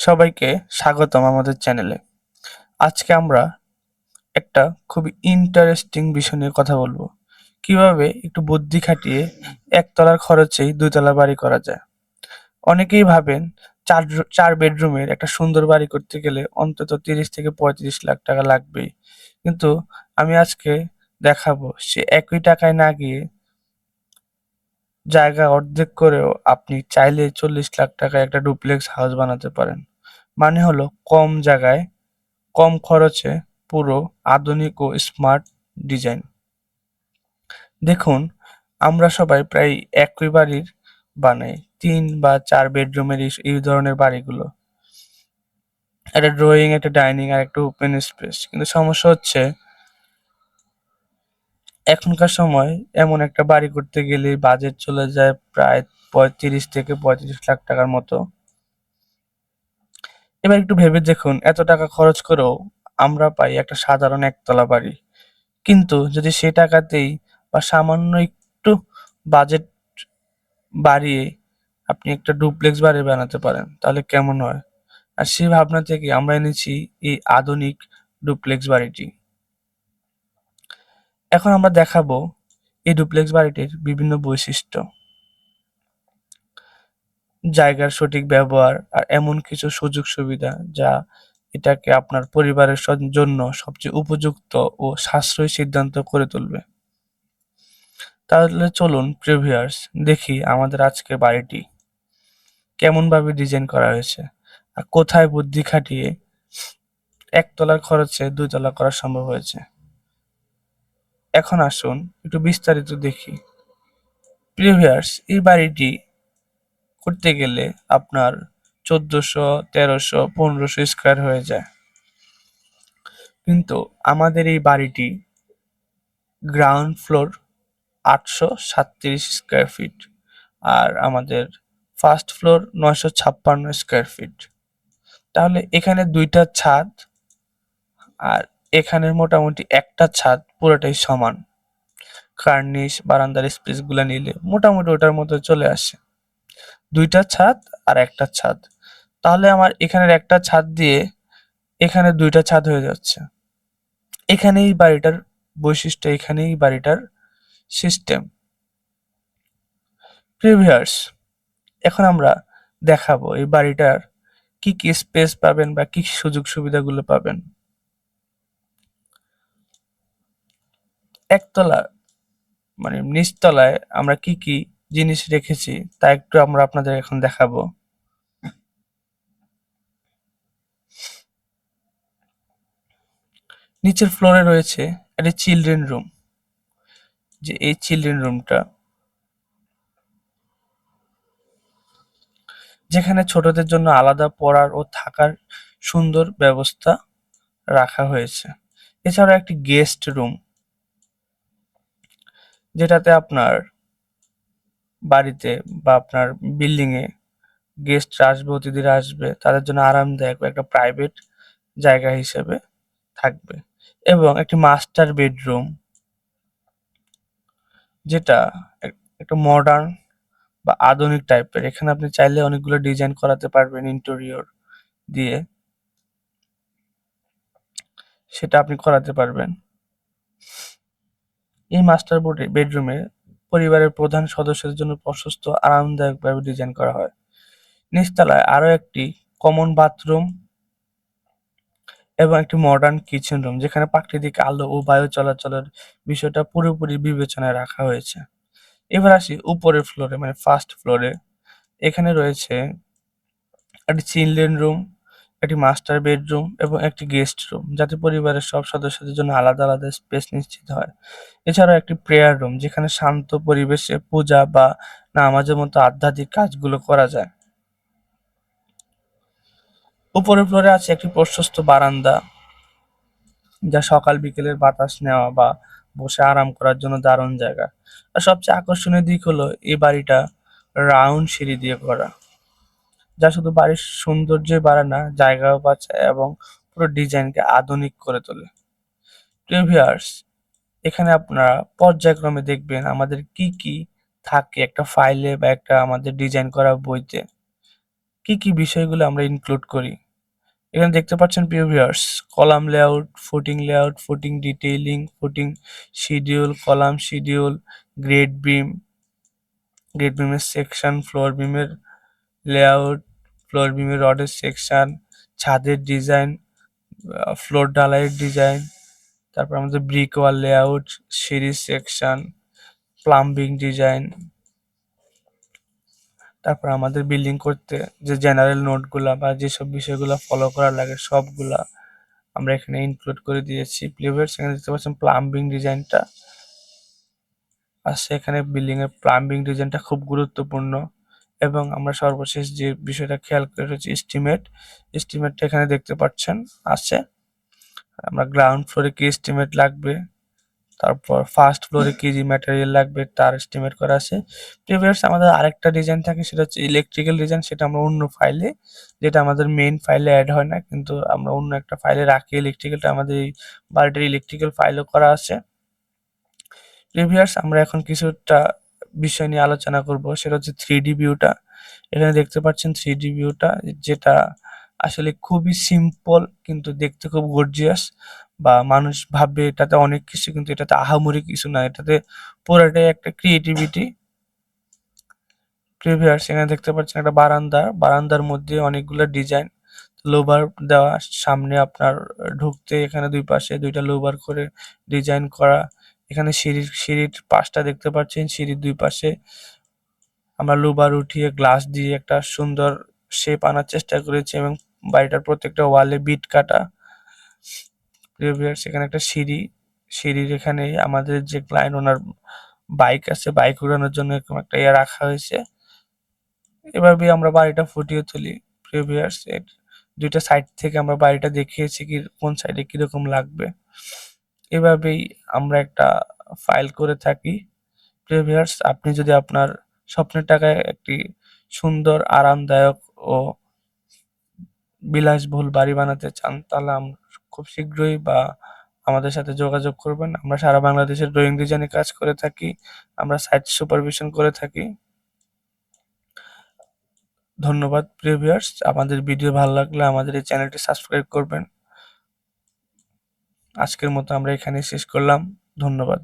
সবাইকে স্বাগতম আমাদের চ্যানেলে। আজকে আমরা একটা খুবই ইন্টারেস্টিং বিষয় নিয়ে কথা বলব। কীভাবে একটু বুদ্ধি খাটিয়ে একতলার খরচেই দুইতলা বাড়ি করা যায়? অনেকেই ভাবেন চার চার বেডরুমের একটা সুন্দর বাড়ি করতে গেলে অন্তত তিরিশ থেকে পঁয়ত্রিশ লাখ টাকা লাগবেই। কিন্তু আমি আজকে দেখাবো সে একই টাকায় না গিয়ে জায়গা অর্ধেক করেও আপনি চাইলে চল্লিশ লাখ টাকায় একটা ডুপ্লেক্স হাউস বানাতে পারেন। মানে হলো কম জায়গায়, কম খরচে পুরো আধুনিক ও স্মার্ট ডিজাইন। দেখুন, আমরা সবাই প্রায় একই বাড়ির বানাই, তিন বা চার বেডরুমের এই- ধরনের বাড়িগুলো। একটা ড্রয়িং, একটা ডাইনিং আর একটা ওপেন স্পেস। কিন্তু সমস্যা হচ্ছে, এখনকার সময় এমন একটা বাড়ি করতে গেলে বাজেট চলে যায় প্রায় পঁয়ত্রিশ থেকে পঁয়ত্রিশ লাখ টাকার মতো। এবার একটু ভেবে দেখুন, এত টাকা খরচ করেও আমরা পাই একটা সাধারণ একতলা বাড়ি। কিন্তু যদি সে টাকাতেই বা সামান্য একটু বাজেট বাড়িয়ে আপনি একটা ডুপ্লেক্স বাড়ি বানাতে পারেন, তাহলে কেমন হয়? আর সেই ভাবনা থেকে আমরা এনেছি এই আধুনিক ডুপ্লেক্স বাড়িটি। এখন আমরা দেখাবো এই ডুপ্লেক্স বাড়িটির বিভিন্ন বৈশিষ্ট্য। জায়গার সঠিক ব্যবহার আর এমন কিছু সুযোগ সুবিধা যা এটাকে আপনার পরিবারের জন্য সবচেয়ে উপযুক্ত ও সাশ্রয়ী সিদ্ধান্ত করে তুলবে। তাহলে চলুন প্রিভিয়ার্স দেখি আমাদের আজকের বাড়িটি। কেমন ভাবে ডিজাইন করা হয়েছে? আর কোথায় বুদ্ধি খাটিয়ে একতলার খরচে দুইতলা করা সম্ভব হয়েছে? এখন আসুন একটু বিস্তারিত দেখি। প্রিভিয়ার্স এই বাড়িটি করতে গেলে আপনার চোদ্দোশো, তেরোশো, পনেরোশো স্কোয়ার হয়ে যায়। কিন্তু আমাদের এই বাড়িটি গ্রাউন্ড ফ্লোর আটশো সাতত্রিশ স্কোয়ার ফিট আর আমাদের ফার্স্ট ফ্লোর নয়শো ছাপ্পান্ন স্কোয়ার ফিট তাহলে এখানে দুইটা ছাদ আর এখানের মোটামুটি একটা ছাদ পুরোটাই সমান। কার্নিশ বারান্দার স্পেসগুলো নিলে মোটামুটি ওটার মধ্যে চলে আসে। দুইটা ছাদ আর একটা ছাদ। তাহলে আমার এখানের একটা ছাদ দিয়ে এখানে দুইটা ছাদ হয়ে যাচ্ছে। এখানেই বাড়িটার বৈশিষ্ট্য, এখানেই বাড়িটার সিস্টেম প্রিভিয়ার্স এখন আমরা দেখাবো এই বাড়িটার কি কি স্পেস পাবেন বা কি সুযোগ সুবিধাগুলো পাবেন। একতলা মানে নিচতলায় আমরা কি কি জিনিস রেখেছি, তা একটু আমরা আপনাদের এখন দেখাবো। নিচের ফ্লোরে রয়েছে একটা চিলড্রেন রুম। যে এই চিলড্রেন রুমটা, যেখানে ছোটদের জন্য আলাদা পড়ার ও থাকার সুন্দর ব্যবস্থা রাখা হয়েছে। এছাড়াও একটি গেস্ট রুম, যেটাতে আপনার বাড়িতে বা আপনার বিল্ডিং এ গেস্টরা আসবে, অতিথিরা আসবে, তাদের জন্য আরামদায়ক একটা প্রাইভেট জায়গা হিসেবে থাকবে এবং একটি মাস্টার বেডরুম যেটা এক- একটা মডার্ন বা আধুনিক টাইপের এখানে আপনি চাইলে অনেকগুলো ডিজাইন করাতে পারবেন ইন্টেরিয়র দিয়ে। সেটা আপনি করাতে পারবেন। এই মাস্টার বোর্ডে বেডরুমে পরিবারের প্রধান সদস্যদের জন্য প্রশস্ত, আরামদায়কভাবে ডিজাইন করা হয়। নিচতলায় আরও একটি কমন বাথরুম এবং একটি মডার্ন কিচেন রুম যেখানে প্রাকৃতিক আলো ও বায়ু চলাচলের বিষয়টা পুরোপুরি বিবেচনায় রাখা হয়েছে। এবার আসি উপরের ফ্লোরে মানে ফার্স্ট ফ্লোরে এখানে রয়েছে একটি চিলড্রেন রুম একটি মাস্টার বেডরুম এবং একটি গেস্ট রুম যাতে পরিবারের সব সদস্যদের জন্য আলাদা আলাদা স্পেস নিশ্চিত হয়। এছাড়াও একটি প্রেয়ার রুম যেখানে শান্ত পরিবেশে পূজা বা নামাজের মতো আধ্যাত্মিক কাজগুলো করা যায়। উপরের ফ্লোরে আছে একটি প্রশস্ত বারান্দা, যা সকাল বিকেলের বাতাস নেওয়া বা বসে আরাম করার জন্য দারুণ জায়গা। আর সবচেয়ে আকর্ষণীয় দিক হলো, এই বাড়িটা রাউন্ড সিঁড়ি দিয়ে করা যা শুধু বাড়ির সৌন্দর্য বাড়ায় না, জায়গাও বাঁচায় এবং পুরো ডিজাইনকে আধুনিক করে তোলে। প্রিভিয়ার্স এখানে আপনারা পর্যায়ক্রমে দেখবেন আমাদের কি কি থাকে একটা ফাইলে বা একটা আমাদের ডিজাইন করা বইতে। কি কি বিষয়গুলো আমরা ইনক্লুড করি? এখানে দেখতে পাচ্ছেন প্রিয় viewers column layout footing layout footing detailing footing schedule column schedule grade beam grade বিমের সেকশন ফ্লোর বিমের লেআউট ফ্লোর বিমের রডের সেকশন ছাদের ডিজাইন ফ্লোর ঢালাইয়ের ডিজাইন তারপর আমাদের ব্রিক ওয়াল লেআউট সিঁড়ি সেকশন প্লাম্বিং ডিজাইন তারপর আমাদের বিল্ডিং করতে যে জেনারেল নোটগুলা বা যেসব বিষয়গুলো ফলো করা লাগে সবগুলা আমরা এখানে ইনক্লুড করে দিয়েছি। প্লেভার্স এখানে দেখতে পাচ্ছেন প্লাম্বিং ডিজাইনটা আছে এখানে বিল্ডিং এর প্লাম্বিং ডিজাইনটা খুব গুরুত্বপূর্ণ। এবং আমরা সর্বশেষ যে বিষয়টা খেয়াল করে রয়েছি এস্টিমেট এস্টিমেটটা এখানে দেখতে পাচ্ছেন, আছে। আমরা গ্রাউন্ড ফ্লোরে কি এস্টিমেট লাগবে, তারপর ফার্স্ট ফ্লোরে কি যে ম্যাটেরিয়াল লাগবে, তার এস্টিমেট করা আছে। প্রিভিয়াস আমাদের আরেকটা ডিজাইন থাকে, সেটা হচ্ছে ইলেকট্রিক্যাল ডিজাইন সেটা আমরা অন্য ফাইলে যেটা আমাদের মেইন ফাইলে অ্যাড হয় না, কিন্তু আমরা অন্য একটা ফাইলে রাখি। ইলেকট্রিক্যালটা আমাদের এই বাড়িটার ইলেকট্রিক্যাল ফাইলও করা আছে। প্রিভিয়াস আমরা এখন কিছুটা বিষয় নিয়ে আলোচনা করব, সেটা হচ্ছে থ্রি ভিউটা এখানে দেখতে পাচ্ছেন থ্রি ভিউটা যেটা আসলে খুবই সিম্পল কিন্তু দেখতে খুব গর্জিয়াস বা মানুষ ভাববে এটাতে অনেক কিছু কিন্তু এটাতে আহামরি কিছু না, এটাতে পুরোটাই একটা ক্রিয়েটিভিটি প্রিভিয়াস এখানে দেখতে পাচ্ছেন একটা বারান্দা, বারান্দার মধ্যে অনেকগুলো ডিজাইন লোবার দেওয়া, সামনে আপনার ঢুকতে এখানে দুই পাশে দুইটা লোবার করে ডিজাইন করা। এখানে সিঁড়ির সিঁড়ির পাশটা দেখতে পাচ্ছেন, সিঁড়ির দুই পাশে আমরা লোবার উঠিয়ে গ্লাস দিয়ে একটা সুন্দর শেপ আনার চেষ্টা করেছি এবং বাড়িটার প্রত্যেকটা ওয়ালে বিট কাটা। এখানে একটা সিঁড়ি, সিঁড়ির এখানে আমাদের যে ক্লায়েন্ট ওনার বাইক আছে বাইক উড়ানোর জন্য এরকম একটা ইয়ে রাখা হয়েছে। এভাবে আমরা বাড়িটা ফুটিয়ে তুলি। প্রিভিয়াস দুইটা সাইড থেকে আমরা বাড়িটা দেখিয়েছি কি, কোন সাইডে কীরকম লাগবে। এভাবেই আমরা একটা ফাইল করে থাকি। প্রিভিয়ার্স আপনি যদি আপনার স্বপ্নের টাকায় একটি সুন্দর, আরামদায়ক ও বিলাসবহুল বাড়ি বানাতে চান, তাহলে আমরা খুব শীঘ্রই বা আমাদের সাথে যোগাযোগ করবেন। আমরা সারা বাংলাদেশের ড্রয়িং ডিজাইনে কাজ করে থাকি, আমরা সাইট সুপারভিশন করে থাকি। ধন্যবাদ প্রিভিয়ার্স আমাদের ভিডিও ভালো লাগলে আমাদের এই চ্যানেলটি সাবস্ক্রাইব করবেন। আজকের মতো আমরা এখানে শেষ করলাম। ধন্যবাদ।